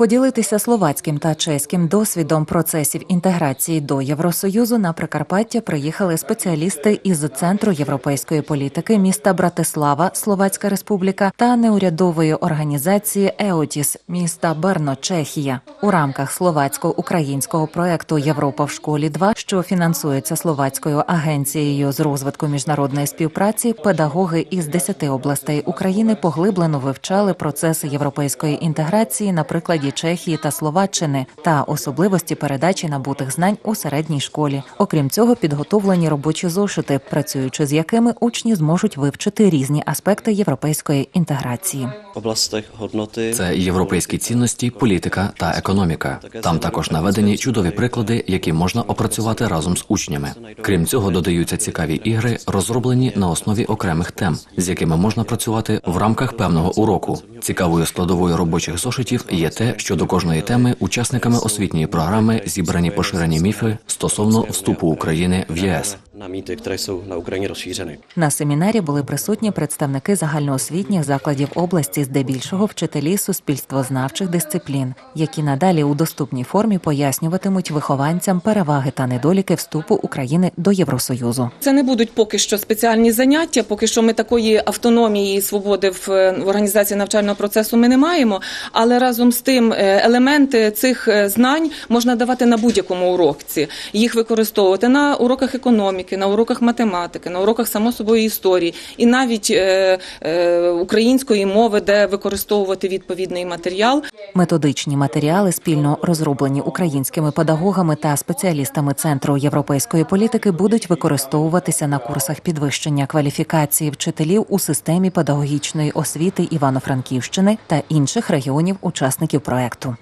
Поділитися словацьким та чеським досвідом процесів інтеграції до Євросоюзу на Прикарпаття приїхали спеціалісти із центру європейської політики міста Братислава, Словацька Республіка та неурядової організації Еотіс міста Берно, Чехія у рамках словацько-українського проекту Європа в школі 2 що фінансується словацькою агенцією з розвитку міжнародної співпраці. Педагоги із 10 областей України поглиблено вивчали процеси європейської інтеграції на прикладі Чехії та Словаччини та особливості передачі набутих знань у середній школі. Окрім цього, підготовлені робочі зошити, працюючи з якими учні зможуть вивчити різні аспекти європейської інтеграції. Це європейські цінності, політика та економіка. Там також наведені чудові приклади, які можна опрацювати разом з учнями. Крім цього, додаються цікаві ігри, розроблені на основі окремих тем, з якими можна працювати в рамках певного уроку. Цікавою складовою робочих зошитів є те, що до кожної теми учасниками освітньої програми зібрані поширені міфи стосовно вступу України в ЄС. Na mýty, které jsou na Ukrajině rozšířeny. На семінарі були присутні представники загальноосвітніх закладів області, здебільшого вчителі суспільствознавчих дисциплін, які надалі у доступній формі пояснюватимуть вихованцям переваги та недоліки вступу України до Євросоюзу. Це не будуть поки що спеціальні заняття. Поки що ми такої автономії і свободи в, е, в організації навчального процесу ми не маємо. Але разом з тим е, елементи цих е, знань можна давати на будь-якому уроці. Їх використовувати на уроках економіки, на уроках математики, на уроках само собою історії, і навіть е, е, української мови, де використовувати відповідний матеріал. Методичні матеріали, спільно розроблені українськими педагогами та спеціалістами Центру європейської політики, будуть використовуватися на курсах підвищення кваліфікації вчителів у системі педагогічної освіти Івано-Франківщини та інших регіонів учасників проекту.